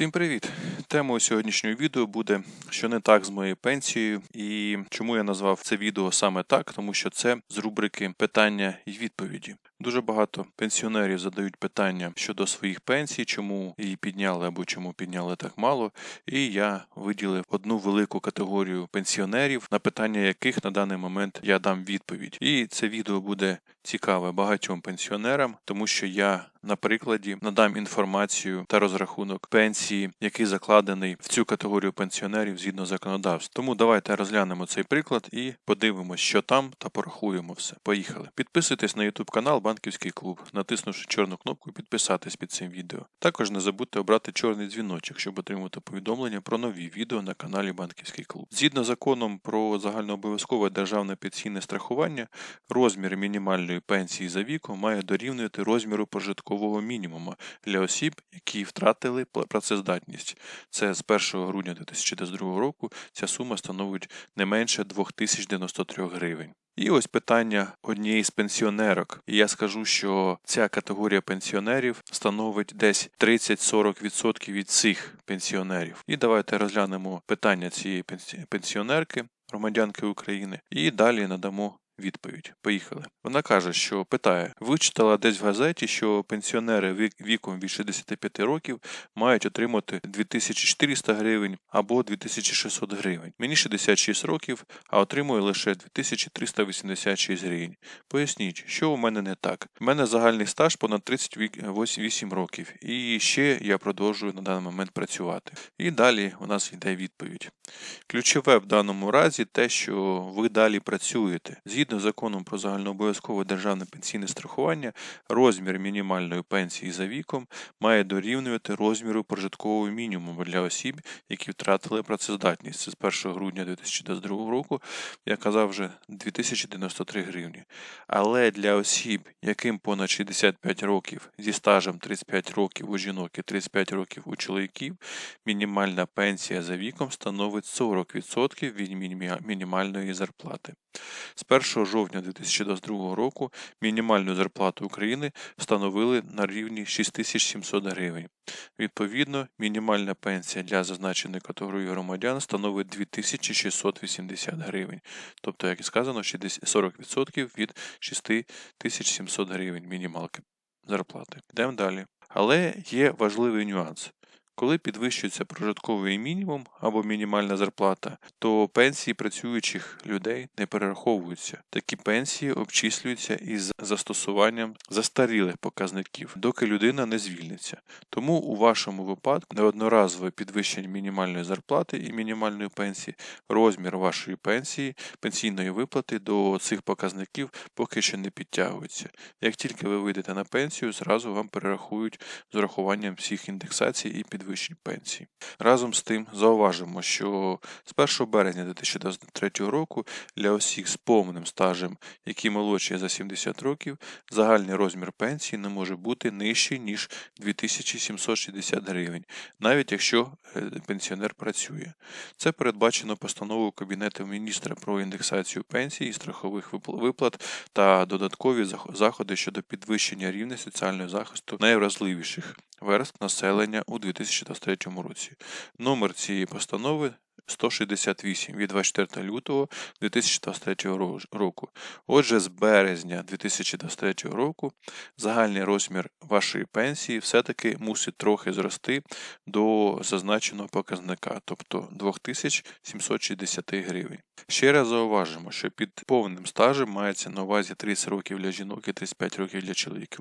Всім привіт! Темою сьогоднішнього відео буде, що не так з моєю пенсією, і чому я назвав це відео саме так, тому що це з рубрики питання і відповіді. Дуже багато пенсіонерів задають питання щодо своїх пенсій, чому її підняли або чому підняли так мало. І я виділив одну велику категорію пенсіонерів, на питання яких на даний момент я дам відповідь. І це відео буде цікаве багатьом пенсіонерам, тому що я на прикладі надам інформацію та розрахунок пенсії, який закладений в цю категорію пенсіонерів згідно законодавства. Тому давайте розглянемо цей приклад і подивимось, що там, та порахуємо все. Поїхали. Підписуйтесь на YouTube канал Банківський клуб, натиснувши чорну кнопку Підписатись під цим відео. Також не забудьте обрати чорний дзвіночок, щоб отримати повідомлення про нові відео на каналі Банківський клуб. Згідно законом про загальнообов'язкове державне пенсійне страхування, розмір мінімальної пенсії за віком має дорівнювати розміру прожиткового мінімуму для осіб, які втратили працездатність. Це з 1 грудня 2022 року ця сума становить не менше 2093 гривень. І ось питання однієї з пенсіонерок. І я скажу, що ця категорія пенсіонерів становить десь 30-40% від всіх пенсіонерів. І давайте розглянемо питання цієї пенсіонерки, громадянки України, і далі надамо відповідь. Поїхали. Вона каже, що питає: вичитала десь в газеті, що пенсіонери віком від 65 років мають отримати 2400 гривень або 2600 гривень. Мені 66 років, а отримую лише 2386 гривень. Поясніть, що у мене не так. У мене загальний стаж понад 38 років, і ще я продовжую на даний момент працювати. І далі у нас йде відповідь. Ключове в даному разі те, що ви далі працюєте. Згідно з законом про загальнообов'язкове державне пенсійне страхування, розмір мінімальної пенсії за віком має дорівнювати розміру прожиткового мінімуму для осіб, які втратили працездатність. Це з 1 грудня 2022 року, я казав вже 2093 гривні. Але для осіб, яким понад 65 років зі стажем 35 років у жінок і 35 років у чоловіків, мінімальна пенсія за віком становить 40% від мінімальної зарплати. З 1 жовтня 2022 року мінімальну зарплату України встановили на рівні 6700 гривень. Відповідно, мінімальна пенсія для зазначеної категорії громадян становить 2680 гривень. Тобто, як і сказано, 40% від 6700 гривень мінімалки зарплати. Йдемо далі. Але є важливий нюанс. Коли підвищується прожитковий мінімум або мінімальна зарплата, то пенсії працюючих людей не перераховуються. Такі пенсії обчислюються із застосуванням застарілих показників, доки людина не звільниться. Тому у вашому випадку неодноразове підвищення мінімальної зарплати і мінімальної пенсії, розмір вашої пенсії, пенсійної виплати до цих показників поки що не підтягується. Як тільки ви вийдете на пенсію, зразу вам перерахують з урахуванням всіх індексацій і підвищень пенсій. Разом з тим зауважимо, що з 1 березня 2023 року для осіб з повним стажем, які молодші за 70 років, загальний розмір пенсії не може бути нижчий ніж 2760 гривень, навіть якщо е, пенсіонер працює. Це передбачено постановою Кабінету міністра про індексацію пенсій і страхових виплат та додаткові заходи щодо підвищення рівня соціального захисту найвразливіших верств населення у 2023 році. Номер цієї постанови 168 від 24 лютого 2023 року. Отже, з березня 2023 року загальний розмір вашої пенсії все-таки мусить трохи зрости до зазначеного показника, тобто 2760 гривень. Ще раз зауважимо, що під повним стажем мається на увазі 30 років для жінок і 35 років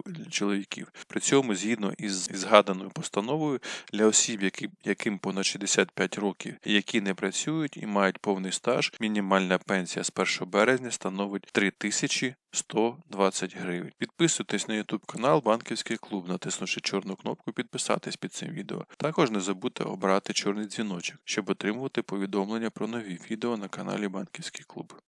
для чоловіків. При цьому, згідно із згаданою постановою, для осіб, які, яким понад 65 років, які не працюють і мають повний стаж, мінімальна пенсія з 1 березня становить 3120 гривень. Підписуйтесь на YouTube канал Банківський клуб, натиснувши чорну кнопку Підписатись під цим відео. Також не забудьте обрати чорний дзвіночок, щоб отримувати повідомлення про нові відео на каналі Банківський клуб.